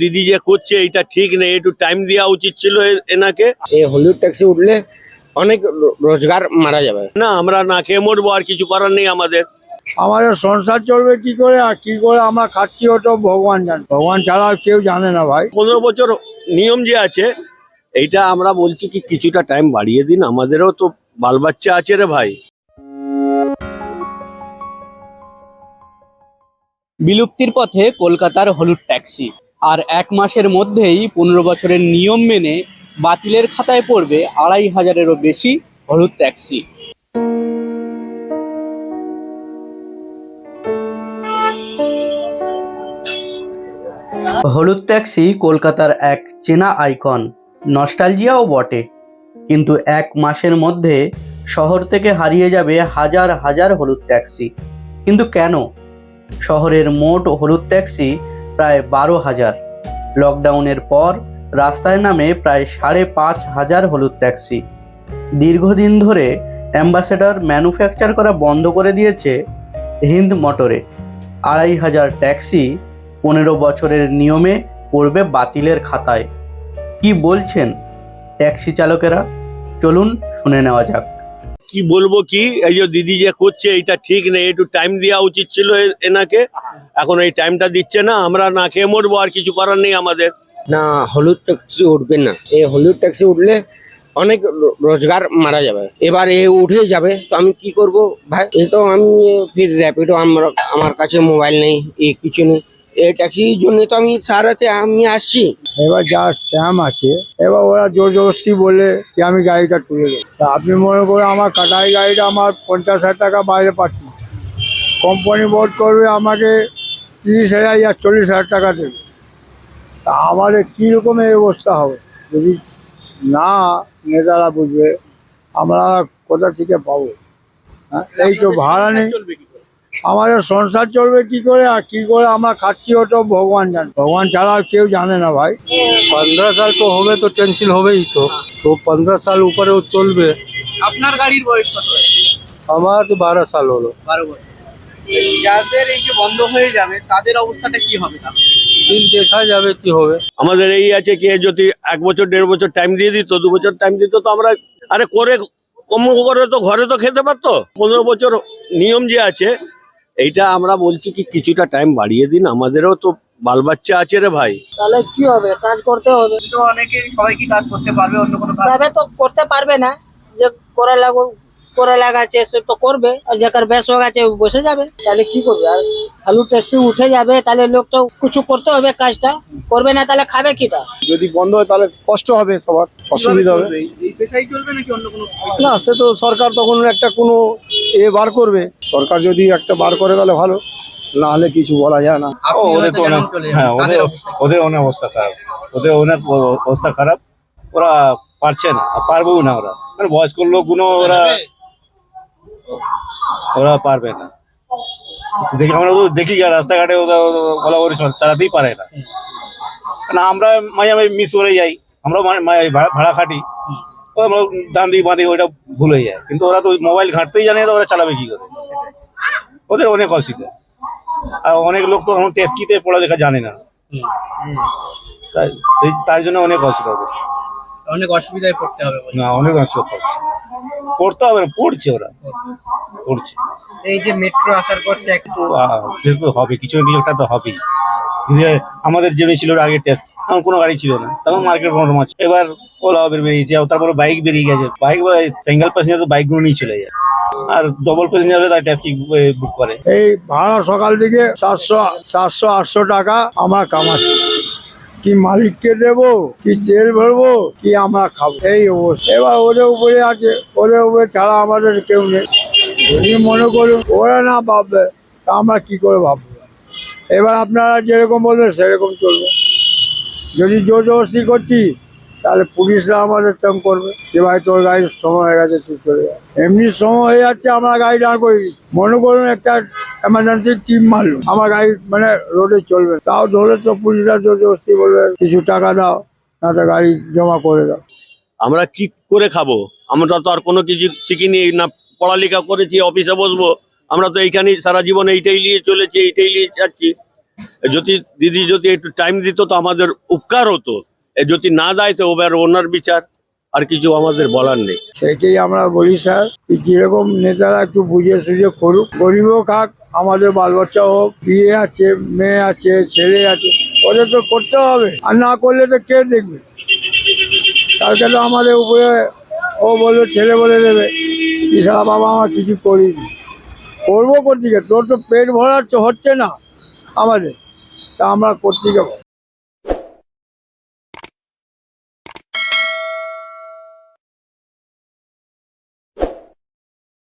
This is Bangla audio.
দিদি যে করছে এটা ঠিক নেই একটু টাইম দেওয়া উচিত ছিল এনাকে। এই হলুদ ট্যাক্সি উঠলে অনেক রো- রোজগার মারা যাবে। না আমরা না খেয়ে মরবো আর কিছু করার নেই আমাদের। আমাদের সংসার চলবে কি করে আর কি করে আমরা খাচ্ছি ওটা ভগবান জান। ভগবান ছাড়া আর কেউ জানে না ভাই। পনেরো বছর নিয়ম যে আছে এইটা আমরা বলছি কি কিছুটা টাইম বাড়িয়ে দিন আমাদেরও তো বাল বাচ্চা আছে রে ভাই। বিলুপ্তির পথে কলকাতার হলুদ ট্যাক্সি। আর এক মাসের মধ্যেই পনেরো বছরের নিয়ম মেনে বাতিলের খাতায় পড়বে আড়াই হাজারেরও বেশি হলুদ ট্যাক্সি। হলুদ ট্যাক্সি কলকাতার এক চেনা আইকন, নস্টালজিয়াও বটে। কিন্তু এক মাসের মধ্যে শহর থেকে হারিয়ে যাবে হাজার হাজার হলুদ ট্যাক্সি। কিন্তু কেন? শহরের মোট হলুদ ট্যাক্সি প্রায় বারো হাজার। লকডাউনের পর রাস্তায় নামে প্রায় সাড়ে পাঁচ হাজার হলুদ ট্যাক্সি। দীর্ঘদিন ধরে অ্যাম্বাসেডর ম্যানুফ্যাকচার করা বন্ধ করে দিয়েছে হিন্দ মোটরে। আড়াই হাজার ট্যাক্সি পনেরো বছরের নিয়মে পড়বে বাতিলের খাতায়। কি বলছেন ট্যাক্সি চালকেরা? চলুন শুনে নেওয়া যাক। কি বলব কি? এই যে দিদি যে করছে এটা ঠিক নেই। একটু টাইম দেওয়া উচিত ছিল এনাকে। এখন এই টাইমটা দিচ্ছে না। আমরা না খেয়ে মরবো, আর কিছু করার নেই আমাদের। না, হলুদ ট্যাক্সি উঠবে না। এই হলুদ ট্যাক্সি উঠলে অনেক রোজগার মারা যাবে। এবার এ উঠে যাবে। তো আমি কি করব ভাই? এ তো আমি ফির র্যাপিডো আমার কাছে মোবাইল নেই, এ কিছু নেই। এই ট্যাক্সির জন্য তো আমি সারাতে আমি আসছি। এবার যা স্ট্যাম্প আছে এবার ওরা জোর জবরদস্তি বলে যে আমি গাড়িটা তুলে দেবো। তা আপনি মনে করে আমার কাটাই গাড়িটা আমার পঞ্চাশ হাজার টাকা বাইরে পাচ্ছি কোম্পানি বোর্ড করবে আমাকে তিরিশ হাজার আর চল্লিশ হাজার টাকা দেবে। তা আমাদের কীরকম এই অবস্থা হবে? যদি না নেতারা বুঝবে আমরা কোথা থেকে পাবো? হ্যাঁ এই তো ভাড়া নেই। আমাদের সংসার চলবে কি করে আর কি করে আমরা খাচ্ছি ওটা ভগবান জানে। ভগবান ছাড়া আর কেউ জানে না ভাই। পনেরো সাল তো হবে তো টেনশন হবেই তো। তো পনেরো সাল উপরেও চলবে। আপনার গাড়ির বয়স কত? আমার তো বারো সাল হলো। বারো যাদের এই যে বন্ধ হয়ে যাবে তাদের অবস্থাটা কি হবে দিন দেখা যাবে কি হবে। আমাদের এই আছে কি যদি এক বছর দেড় বছর টাইম দিয়ে দিত দু বছর টাইম দিত তো আমরা আরে করে কম করে তো ঘরে তো খেতে পারতো। পনেরো বছর নিয়ম যে আছে এইটা আমরা বলছি কি কিছুটা টাইম বাড়িয়ে দিন আমাদেরও তো বাল বাচ্চা আছে রে ভাই। তাহলে কি হবে? কাজ করতে হবে। তো অনেকে সবাই কি কাজ করতে পারবে অন্য কোনো কাজ? সবে তো করতে পারবে না যে করা লাগো করে লাগাচ্ছে সে তো করবে। আর যাকার বেশ হয়ে গেছে বসে যাবে। তাহলে কি করবে? আর আলু ট্যাক্সি উঠে যাবে তাহলে লোক তো কিছু করতে হবে কাজটা। করবে না তাহলে খাবে কিটা? যদি বন্ধ হয় তাহলে কষ্ট হবে সবার অসুবিধা হবে। এই পেশাই চলবে নাকি অন্য কোনো না সে তো সরকার তখন একটা কোনো এ বার করবে। সরকার যদি একটা বার করে তাহলে ভালো। না হলে কিছু বলা যায় না। ওদের তো অনেক- হ্যাঁ ওদের অবস্থা ওদের অনেক অবস্থা খারাপ ওদের অনেক অবস্থা খারাপ। ওরা পারছে না আর পারবেও না ওরা। মানে বয়স্ক লোকগুলো ওরা ওরা পারবে না। দেখি আমরা তো দেখি রাস্তাঘাটে ওরা ওরা চালাতেই পারে না। কারণ আমরা মাঝে মাঝে মিস করে যাই। আমরা ভাড়া খাটি। আমরা দিই বাঁধি ওইটা ভুলে যায়। কিন্তু ওরা তো মোবাইল ঘাঁটতেই জানে না তো ওরা চালাবে কি করে। ওদের অনেক অসুবিধা। আর অনেক লোক তো এখন টেস্কিতে পড়ালেখা জানে না। তাই তার জন্য অনেক অসুবিধা অনেক অসুবিধায় পড়তে হবে না অনেক অসুবিধা পড়ছে। পড়তে হবে না পড়ছে ওরা। পড়ছে। এই যে মেট্রো আসার পর ট্যাক্সি তো আহ, সে তো হবে কিছু না কিছু একটা তো হবেই। আমাদের যেমনি ছিল আগে টেস্ট আমার কোনো গাড়ি ছিল না। তখন মার্কেট প্রবলেম আছে। এবার ওলা উবের বেরিয়েছে তারপরে বাইক বেরিয়ে গেছে। বাইক সিঙ্গেল প্যাসেঞ্জার তো বাইকগুলো নিয়ে চলে যায়। আর ডবল প্যাসেঞ্জারে তার ট্যাক্সি বুক করে। এই ভাড়া সকাল দিকে সাতশো সাতশো আটশো টাকা আমরা কামাচ্ছি। কি মালিককে দেব? কি তেল ভরবো? কি আমরা খাব? এই অবস্থা। এবার ওদের উপরে আছে। ওদের উপরে ছাড়া আমাদের কেউ নেই। যদি মনে করুন, ওরা না ভাববে, তা আমরা কি করে ভাববো? এবার আপনারা যেরকম বলবেন, সেরকম চলবে। যদি জোর জবরস্তি করছি তাহলে পুলিশরা আমাদের তং করবে যে ভাই, তোর গাড়ির সময় হয়ে গেছে, তুই চলে এমনি সময় হয়ে যাচ্ছে, আমরা গাড়ি দাঁড় করি মনে করুন একটা এমার্জেন্সি টিম মারলো। আমার গাড়ি মানে রোডে চলবে। তাও ধরে তো পুলিশরা জোর জবরদস্তি বলবে কিছু টাকা দাও না তো গাড়ি জমা করে দাও। আমরা কি করে খাব? আমরা তো আর কোনো কিছু শিখিনি, না পড়ালেখা করেছি, অফিসে বসবো। আমরা তো এইখানেই সারা জীবন এইটাই নিয়ে চলেছি, এইটাই নিয়ে যাচ্ছি। যদি দিদি যদি একটু টাইম দিত তো আমাদের উপকার হতো। যদি না দেয় তো ওবার ওনার বিচার, আর কিছু আমাদের বলার নেই। সেটাই আমরা বলি, স্যার, কি যেরকম নেতারা একটু বুঝে সুঝে করুক। গরিবও খাক আমাদের বাল বাচ্চা হোক, বিয়ে আছে, মেয়ে আছে, ছেলে আছে, ওদের তো করতে হবে। আর না করলে তো কে দেখবে? কালকে তো আমাদের উপরে ও বলবে ছেলে বলে দেবে ইসারা বাবা, আমার কিছু করিনি করব কোথেকে তোর তো পেট ভরার তো হচ্ছে না আমাদের। তা আমরা কোথেকে